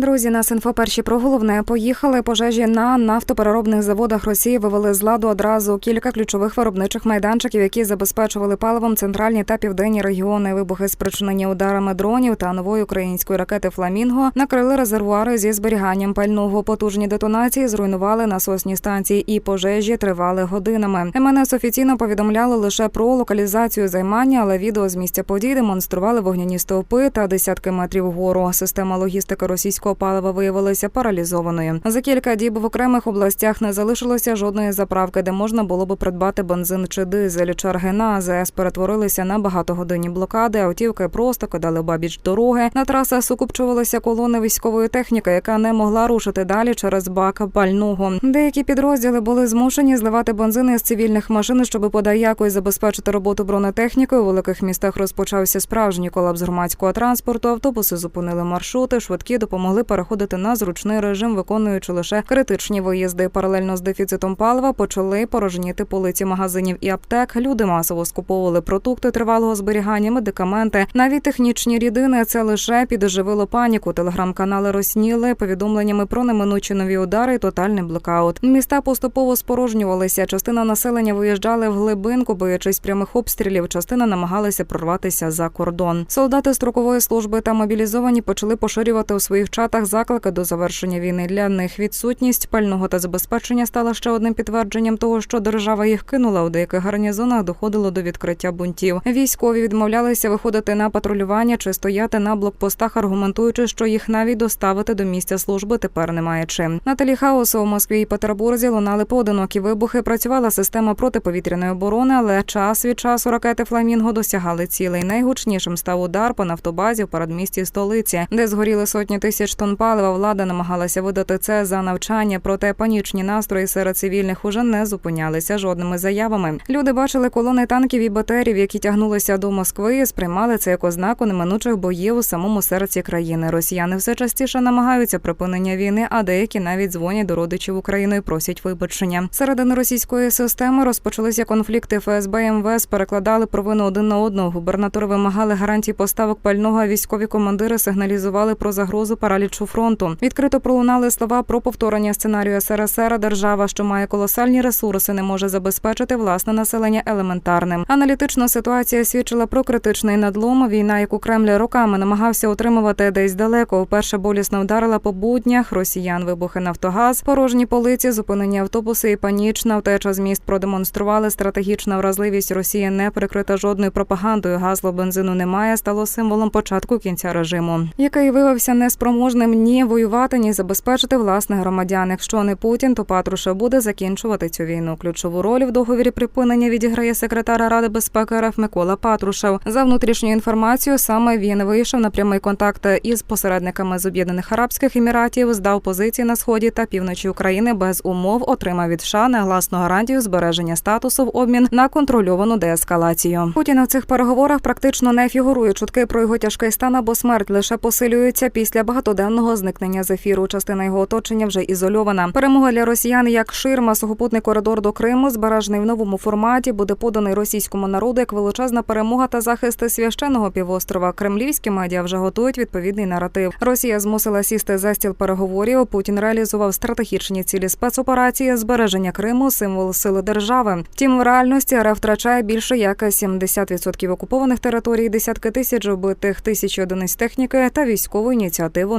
Друзі, нас інфо перші про головне поїхали. Пожежі на нафтопереробних заводах Росії вивели з ладу одразу кілька ключових виробничих майданчиків, які забезпечували паливом центральні та південні регіони. Вибухи спричинені ударами дронів та нової української ракети Фламінго накрили резервуари зі зберіганням пального. Потужні детонації зруйнували насосні станції, і пожежі тривали годинами. МНС офіційно повідомляли лише про локалізацію займання, але відео з місця подій демонстрували вогняні стовпи та десятки метрів вгору. Система логістики російського палива виявилася паралізованою. За кілька діб в окремих областях не залишилося жодної заправки, де можна було би придбати бензин чи дизель. Черги на АЗС перетворилися на багатогодинні блокади. Автівки просто кидали бабіч дороги. На трасах сукупчувалися колони військової техніки, яка не могла рушити далі через бак пального. Деякі підрозділи були змушені зливати бензин із цивільних машин, щоб подай якось забезпечити роботу бронетехніки. У великих містах розпочався справжній колапс громадського транспорту. Автобуси зупинили маршрути, швидкі допомогли переходити на зручний режим, виконуючи лише критичні виїзди. Паралельно з дефіцитом палива почали порожніти полиці магазинів і аптек. Люди масово скуповували продукти тривалого зберігання, медикаменти, навіть технічні рідини. Це лише підоживило паніку. Телеграм-канали розсніли повідомленнями про неминучі нові удари і тотальний блекаут. Міста поступово спорожнювалися. Частина населення виїжджали в глибинку, боячись прямих обстрілів. Частина намагалася прорватися за кордон. Солдати строкової служби та мобілізовані почали поширювати у своїх чатах заклики до завершення війни. Для них відсутність пального та забезпечення стала ще одним підтвердженням того, що держава їх кинула. У деяких гарнізонах доходило до відкриття бунтів. Військові відмовлялися виходити на патрулювання чи стояти на блокпостах, аргументуючи, що їх навіть доставити до місця служби тепер немає чим. На телі хаосу у Москві і Петербурзі лунали поодинокі вибухи. Працювала система протиповітряної оборони, але час від часу ракети Фламінго досягали цілей. Найгучнішим став удар по нафтобазі в передмісті столиці, де згоріли сотні тисяч тонн палива. Влада намагалася видати це за навчання, проте панічні настрої серед цивільних уже не зупинялися жодними заявами. Люди бачили колони танків і батерів, які тягнулися до Москви, і сприймали це як ознаку неминучих боїв у самому серці країни. Росіяни все частіше намагаються припинення війни, а деякі навіть дзвонять до родичів України і просять вибачення. Середини російської системи розпочалися конфлікти. ФСБ і МВС перекладали провину один на одного. Губернатори вимагали гарантій поставок пального. а Військові командири сигналізували про загрозу паралічу фронту. Відкрито пролунали слова про повторення сценарію СРСР. Держава, що має колосальні ресурси, не може забезпечити власне населення елементарним. Аналітична ситуація свідчила про критичний надлом. Війна, яку Кремль роками намагався утримувати десь далеко. Вперше болісно вдарила по буднях. Росіян вибухи Нафтогаз, порожні полиці, зупинені автобуси і панічна втеча з міст продемонстрували стратегічна вразливість Росії не прикрита жодною пропагандою. Гасло бензину немає стало символом початку кінця режиму, який виявився неспроможним ні воювати, ні забезпечити власних громадян. Якщо не Путін, то Патрушев буде закінчувати цю війну. Ключову роль в договірі припинення відіграє секретар Ради безпеки РФ Микола Патрушев. За внутрішньою інформацією, саме він вийшов на прямий контакт із посередниками з Об'єднаних Арабських Еміратів, здав позиції на сході та півночі України без умов, отримав від США негласну гарантію збереження статусу в обмін на контрольовану деескалацію. Путін у цих переговорах практично не фігурує. Чутки про його тяжкий стан або смерть лише посилюються після багатоденного зникнення з ефіру. Частина його оточення вже ізольована. Перемога для росіян як ширма, сухопутний коридор до Криму, збережений в новому форматі, буде поданий російському народу як величезна перемога та захист священного півострова. Кремлівські медіа вже готують відповідний наратив. Росія змусила сісти за стіл переговорів. Путін реалізував стратегічні цілі спецоперації, збереження Криму, символ сили держави. Втім, в реальності РФ втрачає більше як 70% окупованих територій, десятки тисяч вбитих, тисячі одиниць техніки та військову ініціативу